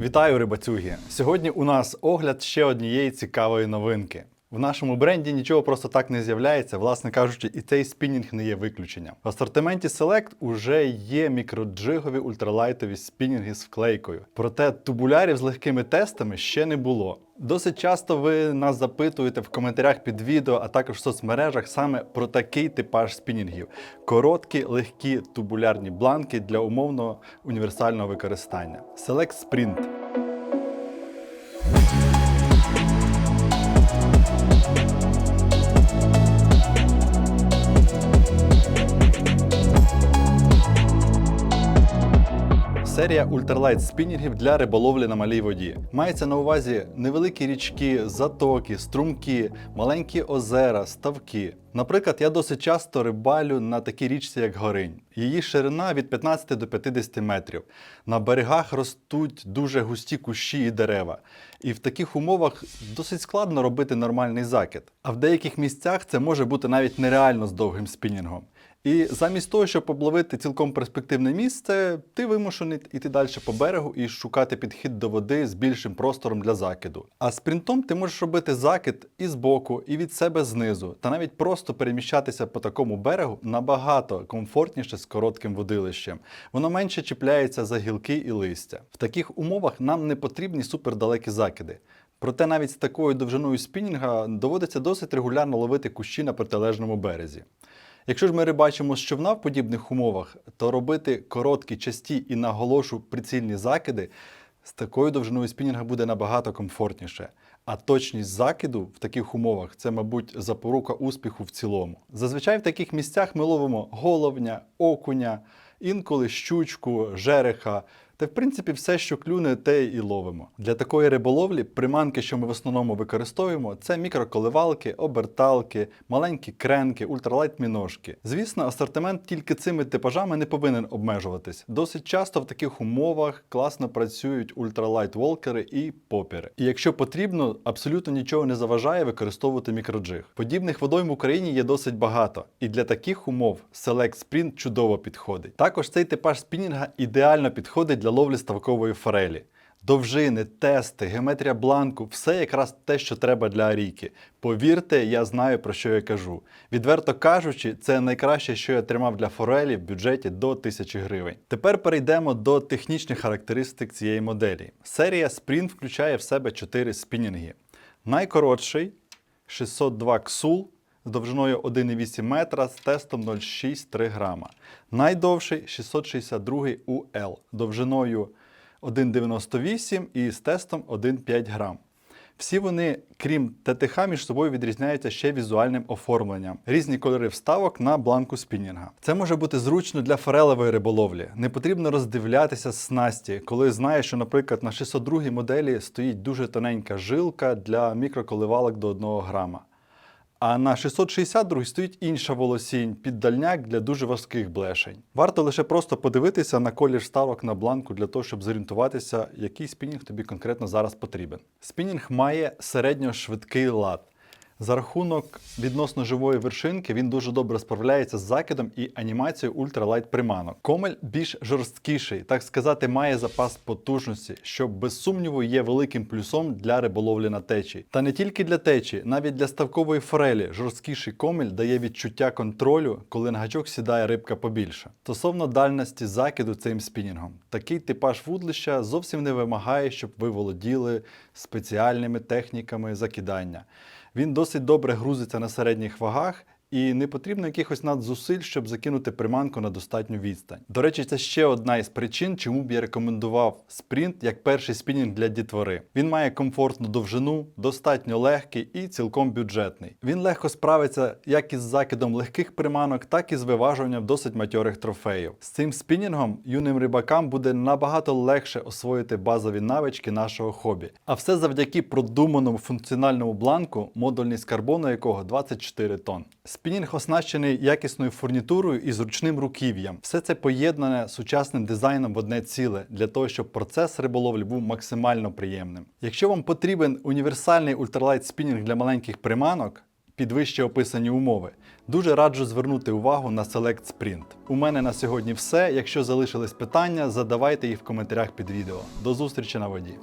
Вітаю, рибацюги! Сьогодні у нас огляд ще однієї цікавої новинки. В нашому бренді нічого просто так не з'являється, власне кажучи, і цей спінінг не є виключенням. В асортименті Select уже є мікроджигові ультралайтові спінінги з вклейкою. Проте тубулярів з легкими тестами ще не було. Досить часто ви нас запитуєте в коментарях під відео, а також в соцмережах саме про такий типаж спінінгів: короткі, легкі тубулярні бланки для умовного універсального використання. Select Sprint. Серія ультралайт спінінгів для риболовлі на малій воді. Мається на увазі невеликі річки, затоки, струмки, маленькі озера, ставки. Наприклад, я досить часто рибалю на такій річці, як Горинь. Її ширина від 15 до 50 метрів. На берегах ростуть дуже густі кущі і дерева. І в таких умовах досить складно робити нормальний закид. А в деяких місцях це може бути навіть нереально з довгим спінінгом. І замість того, щоб обловити цілком перспективне місце, ти вимушений йти далі по берегу і шукати підхід до води з більшим простором для закиду. А спринтом ти можеш робити закид і збоку, і від себе знизу, та навіть просто переміщатися по такому берегу набагато комфортніше з коротким водилищем. Воно менше чіпляється за гілки і листя. В таких умовах нам не потрібні супердалекі закиди. Проте навіть з такою довжиною спінінга доводиться досить регулярно ловити кущі на протилежному березі. Якщо ж ми рибачимо з човна в подібних умовах, то робити короткі, часті і наголошу прицільні закиди з такою довжиною спінінга буде набагато комфортніше. А точність закиду в таких умовах це, мабуть, запорука успіху в цілому. Зазвичай в таких місцях ми ловимо головня, окуня, інколи щучку, жереха. Та в принципі все, що клюне, те і ловимо. Для такої риболовлі приманки, що ми в основному використовуємо, це мікроколивалки, оберталки, маленькі кренки, ультралайт міножки. Звісно, асортимент тільки цими типажами не повинен обмежуватись. Досить часто в таких умовах класно працюють ультралайт волкери і попіри. І якщо потрібно, абсолютно нічого не заважає використовувати мікроджиг. Подібних водойм в Україні є досить багато, і для таких умов Select Sprint чудово підходить. Також цей типаж спінінга ідеально підходить для ловлі ставкової форелі. Довжини, тести, геометрія бланку все якраз те, що треба для арійки. Повірте, я знаю про що я кажу. Відверто кажучи, це найкраще, що я тримав для форелі в бюджеті до 1000 гривень. Тепер перейдемо до технічних характеристик цієї моделі. Серія Sprint включає в себе 4 спінінги. Найкоротший 602 ксул з довжиною 1,8 метра з тестом 0,6-3 грама. Найдовший 662 UL довжиною 1,98 і з тестом 1,5 грам. Всі вони, крім ТТХ, між собою відрізняються ще візуальним оформленням, різні кольори вставок на бланку спінінга. Це може бути зручно для форелевої риболовлі. Не потрібно роздивлятися снасті, коли знаєш, що, наприклад, на 602 моделі стоїть дуже тоненька жилка для мікроколивалок до 1 грама. А на 662 стоїть інша волосінь під дальняк для дуже важких блешень. Варто лише просто подивитися на колір ставок на бланку для того, щоб зорієнтуватися, який спінінг тобі конкретно зараз потрібен. Спінінг має середньо швидкий лад. За рахунок відносно живої вершинки він дуже добре справляється з закидом і анімацією ультралайт приманок. Комель більш жорсткіший, так сказати, має запас потужності, що без сумніву є великим плюсом для риболовлі на течії. Та не тільки для течії, навіть для ставкової форелі жорсткіший комель дає відчуття контролю, коли на гачок сідає рибка побільше. Стосовно дальності закиду цим спінінгом, такий типаж вудлища зовсім не вимагає, щоб ви володіли спеціальними техніками закидання. Він досить добре грузиться на середніх вагах. І не потрібно якихось надзусиль, щоб закинути приманку на достатню відстань. До речі, це ще одна із причин, чому б я рекомендував спринт як перший спінінг для дітвори. Він має комфортну довжину, достатньо легкий і цілком бюджетний. Він легко справиться як із закидом легких приманок, так і з виважуванням досить матьорих трофеїв. З цим спінінгом юним рибакам буде набагато легше освоїти базові навички нашого хобі. А все завдяки продуманому функціональному бланку, модульність карбону якого 24 тонн. Спінінг оснащений якісною фурнітурою і зручним руків'ям. Все це поєднане сучасним дизайном в одне ціле для того, щоб процес риболовлі був максимально приємним. Якщо вам потрібен універсальний ультралайт спінінг для маленьких приманок, під вище описані умови. Дуже раджу звернути увагу на Select Sprint. У мене на сьогодні все. Якщо залишились питання, задавайте їх в коментарях під відео. До зустрічі на воді.